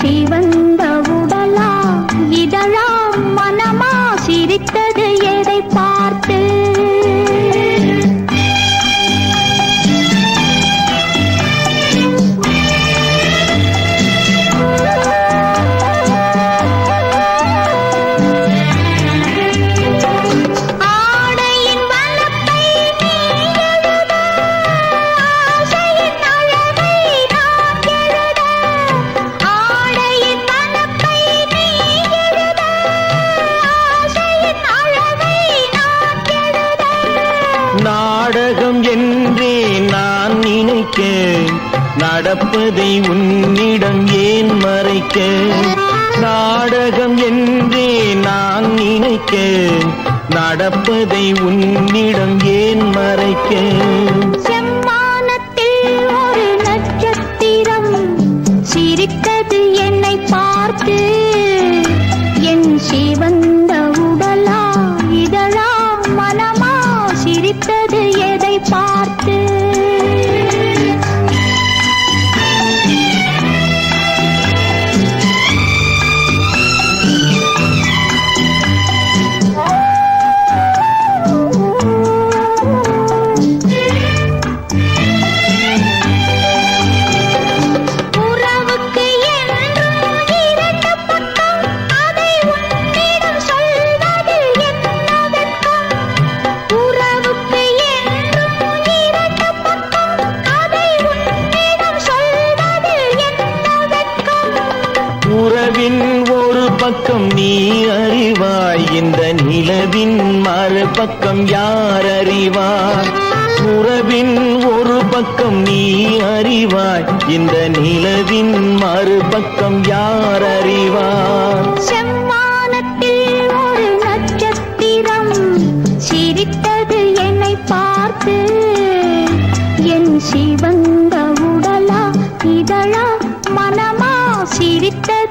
என் நாடகம் என்றே நான் நினைக்க நடப்பதை உன்னிடம் ஏன் மறைக்க நாடகம் என்றே நான் நினைக்க நடப்பதை உன்னிடம் ஏன் மறைக்க செம்மானத்தில் ஒரு நட்சத்திரம் சிரித்தது என்னை பார்த்து பக்கம் நீ அறிவாய். இந்த நிலவின் மறுபக்கம் யார் அறிவார்? உறவின் ஒரு பக்கம் நீ அறிவாய். இந்த நிலவின் மறுபக்கம் யார் அறிவார்? செம்மானத்தில் ஒரு நட்சத்திரம் சிரித்தது என்னை பார்த்து என் சிவந்த உடலா இதழா மனமா? சிரித்த